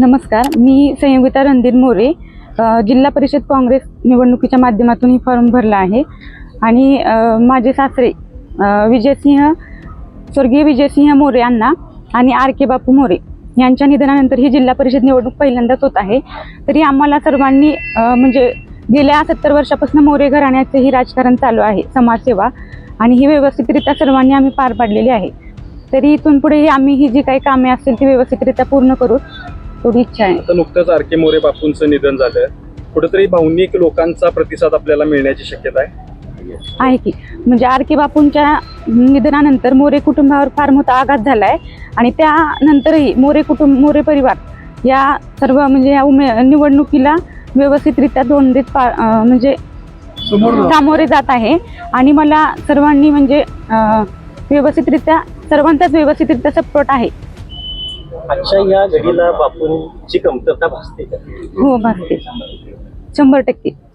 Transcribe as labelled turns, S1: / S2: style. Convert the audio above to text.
S1: नमस्कार मी संयोगिता रणधीर मोरे जिल्हा परिषद काँग्रेस निवडणुकीच्या माध्यमातून ही फॉर्म भरला आहे. आणि माझे सासरे विजयसिंह स्वर्गीय विजयसिंह मोरे यांना आणि आर के बापू मोरे यांच्या निधनानंतर ही जिल्हा परिषद निवडणूक पहिल्यांदाच होत आहे. तरी आम्हाला सर्वांनी म्हणजे गेल्या सत्तर वर्षापासून मोरे घराण्याचं ही राजकारण चालू आहे समाजसेवा. आणि ही व्यवस्थितरित्या सर्वांनी आम्ही पार पाडलेली आहे. तरी इथून पुढेही आम्ही ही जी काही कामे असतील ती व्यवस्थितरित्या पूर्ण करू. एवढी इच्छा आहे.
S2: आता नुकतंच आर के मोरे बापूंचं निधन झालं. कुठेतरी भावनिक लोकांचा प्रतिसाद आपल्याला मिळण्याची शक्यता आहे.
S1: आहे की. म्हणजे आर के बापूंच्या निधनानंतर मोरे कुटुंबावर फार मोठा आघात झाला आहे आणि त्यानंतरही मोरे कुटुंब मोरे परिवार या सर्व म्हणजे या उमे निवडणुकीला व्यवस्थितरित्या दोंडीत पा अं, म्हणजे सामोरे जात आहे. आणि मला सर्वांनी म्हणजे व्यवस्थितरित्या सर्वांचाच व्यवस्थितरित्या सपोर्ट आहे.
S3: आजच्या या घडीला बापूंची कमतरता भासते का?
S1: हो भासते. शंभर टक्के.